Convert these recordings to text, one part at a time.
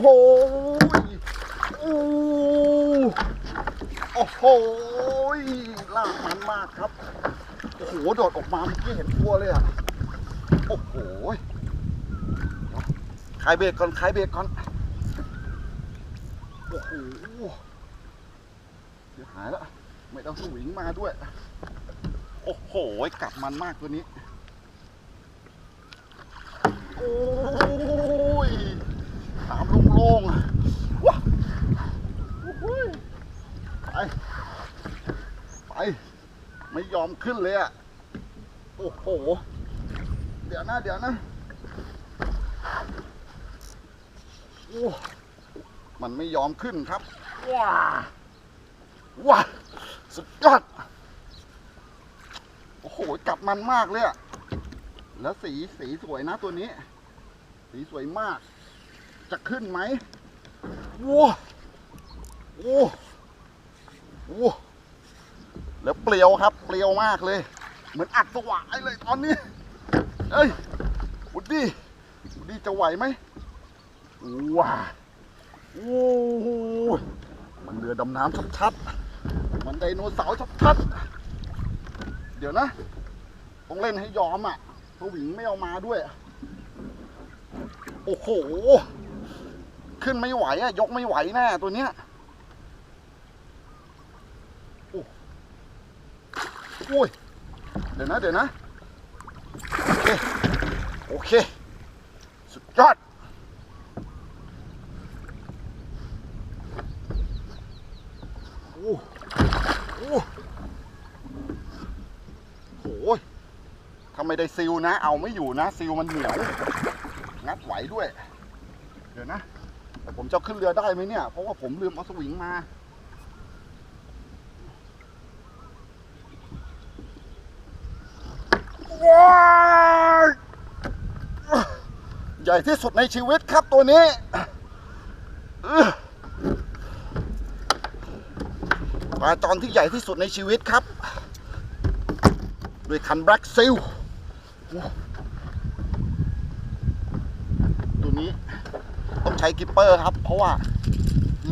โหโอ้โอ้โหลากมันมากครับ โอ้โห โดดออกมาเมื่อกี้เห็นตัวเลยอะ โอ้โหคลายเบรกก่อนคลายเบรกก่อน โอ้โหเดี๋ยวหายแล้วไม่ต้องสวิงมาด้วย โอ้โห กลับมันมากตัวนี้ โอ้ย น้ำโล่งๆว้าโอ้โหไป ไป ไม่ยอมขึ้นเลยอะ โอ้โห เดี๋ยวนะ เดี๋ยวนะโอ้มันไม่ยอมขึ้นครับ ว้าว้าสุดยอด โอ้โหกลับมันมากเลยอะแล้วสีสีสวยนะตัวนี้ สีสวยมาก จะขึ้นไหมว้าโอ้โหแล้วเปลียวครับ เปลียวมากเลย เหมือนอัดสวายเลยตอนนี้ เอ้ยวุดดี้วุดดี้จะไหวไหมว้าโอ้โหมันเรือดำน้ำชัดๆ มันไดโนเสาร์ชัดๆ เดี๋ยวนะ ต้องเล่นให้ยอมอะสวิงไม่เอามาด้วย โอ้โห ขึ้นไม่ไหวอะยกไม่ไหวแน่ตัวเนี้ยโอ้ยเดี๋ยวนะเดี๋ยวนะ โอเคโอเคสุดยอดโอ้โอ้โหถ้าไมได้ซิลนะ เอาไม่อยู่นะ ซิลมันเหนียว งัดไหวด้วย เดี๋ยวนะ แต่ผมจะขึ้นเรือได้ไหมเนี่ย เพราะว่าผมลืมเอาสวิงมาว้ายใหญ่ที่สุดในชีวิตครับตัวนี้ปลาจอนที่ใหญ่ที่สุดในชีวิตครับ ด้วยคันแบล็กซิลตัวนี้ต้องใช้กิปเปอร์ครับ เพราะว่า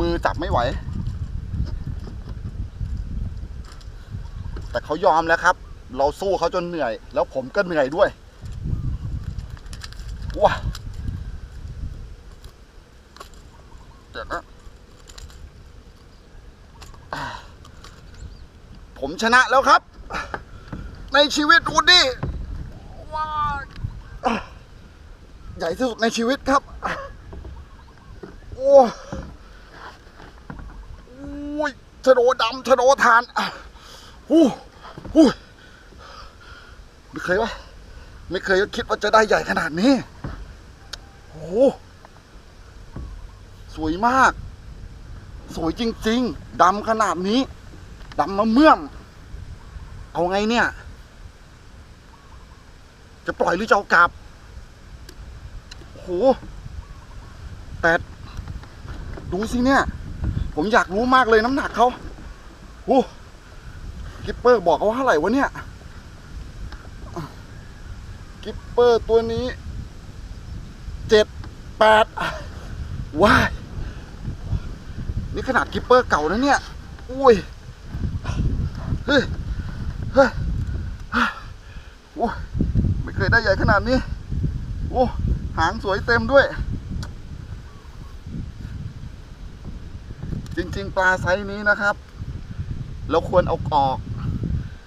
มือจับไม่ไหว แต่เขายอมแล้วครับ เราสู้เขาจนเหนื่อย แล้วผมก็เหนื่อยด้วยว้าเดี๋ยวนะผมชนะแล้วครับ ในชีวิตวูดดี้ว้าใหญ่ที่สุดในชีวิตครับ โอ้ยชะโดดำชะโดทานอะหูหูไม่เคยวะไม่เคยคิดว่าจะได้ใหญ่ขนาดนี้โอ้โหสวยมาก สวยจริง ๆดำขนาดนี้ดำมาเมื่อม เอาไงเนี่ย จะปล่อยหรือจะเอากลับโอ้โหแต่ดู ดูสิเนี่ย ผมอยากรู้มากเลยน้ำหนักเขาโอ้กิปเปอร์บอกเขาว่าเท่าไหร่วะเนี่ย กิปเปอร์ตัวนี้เจ็ดแปดว้ายนี่ขนาดกิปเปอร์เก่านะเนี่ย อุ้ย เฮ้ย เฮ้ยโอ้ยไม่เคยได้ใหญ่ขนาดนี้ โอ้ หางสวยเต็มด้วย จริง ๆ ปลาไซส์นี้นะครับ เราควรเอาออก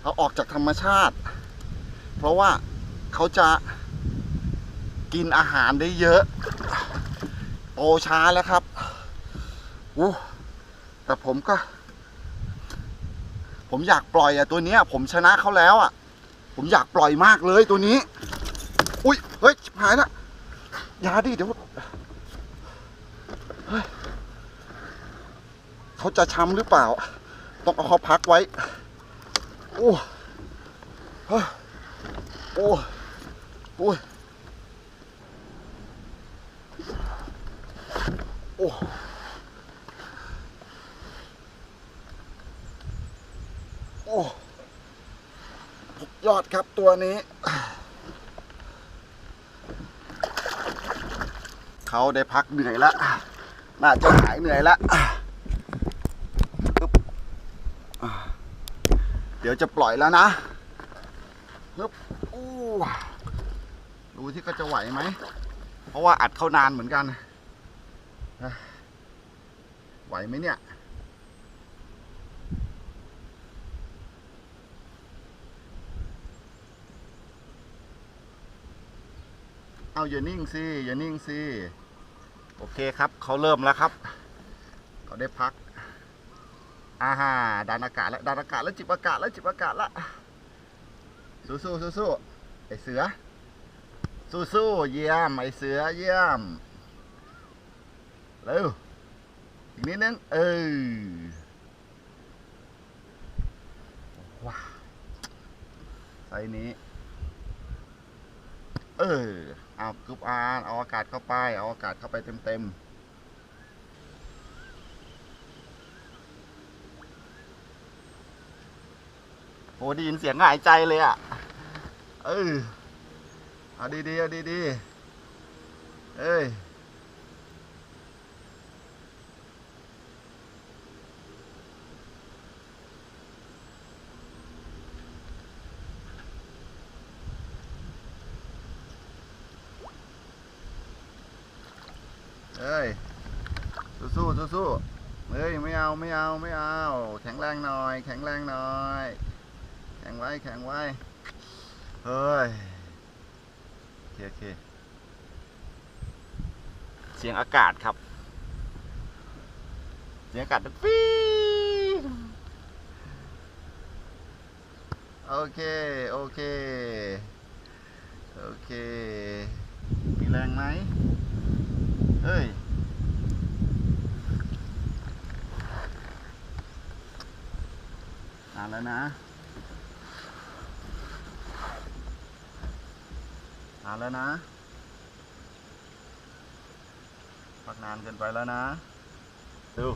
เอาออกจากธรรมชาติ เพราะว่าเขาจะกินอาหารได้เยอะ โตช้าแล้วครับอู้แต่ผมก็ ผมอยากปล่อยอะตัวเนี้ย ผมชนะเขาแล้วอะผมอยากปล่อยมากเลยตัวนี้ อุ้ย เฮ้ยหายละยาดิเดี๋ยวเฮ้ย เขาจะช้ำหรือเปล่า ต้องเอาเขาพักไว้ โอ้เฮ้โอ้โอ้โอ้โอ้ยอดครับตัวนี้ เขาได้พักเหนื่อยแล้วน่าจะหายเหนื่อยแล้วปึ๊บ เดี๋ยวจะปล่อยแล้วนะปึ๊บอู้ดูที่ก็จะไหวไหม เพราะว่าอัดเข้านานเหมือนกัน ไหวไหมเนี่ย เอาอย่านิ่งสิ อย่านิ่งสิ โอเคครับ เขาเริ่มแล้วครับ เขาได้พัก อาฮาดันอากาศแล้วดันอากาศแล้วจิบอากาศแล้วจิบอากาศแล้วสู้สู้สู้สู้ไอเสือ สู้สู้เยี่ยมไอเสือเยี่ยมเร็วอีกนิดนึงเออว้าไซนี้ เออเอากรุ๊ปอาร์เอาอากาศเข้าไป เอาอากาศเข้าไปเต็มๆโหได้ยินเสียงหายใจเลยอะ เออเอาดีๆเอาดีๆ เอ้ยเอ้ยสู้สู้สู้สู้เฮ้ยไม่เอาไม่เอาไม่เอา แข็งแรงหน่อย แข็งแรงหน่อย ข็งไว้ แข็งไว้ เฮ้ย โอเคโอเค เสียงอากาศครับ เสียงอากาศดีโอเค โอเค โอเค มีแรงไหมเฮ้ยนานแล้วนะานแล้วนะพักนานเกินไปแล้วนะดู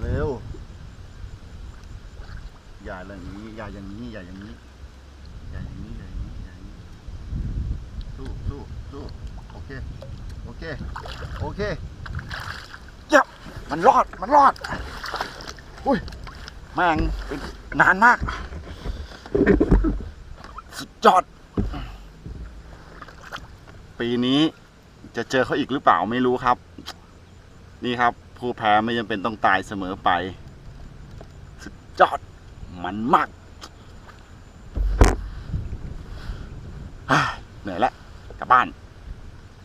เร็ว อย่าอย่างนี้ อย่าอย่างนี้ อย่าอย่างนี้ อย่าอย่างนี้ อย่าอย่างนี้ อย่าอย่างนี้ สู้สู้สู้โอเค โอเค โอเคเยับมันรอด มันรอด อุ้ย แม่งเป็นนานมาก ยอด ปีนี้จะเจอเขาอีกหรือเปล่าไม่รู้ครับ นี่ครับ ผู้แพ้ไม่จำเป็นต้องตายเสมอไป สุดยอด มันมากฮ่าเหนื่อยแล้วกลับบ้าน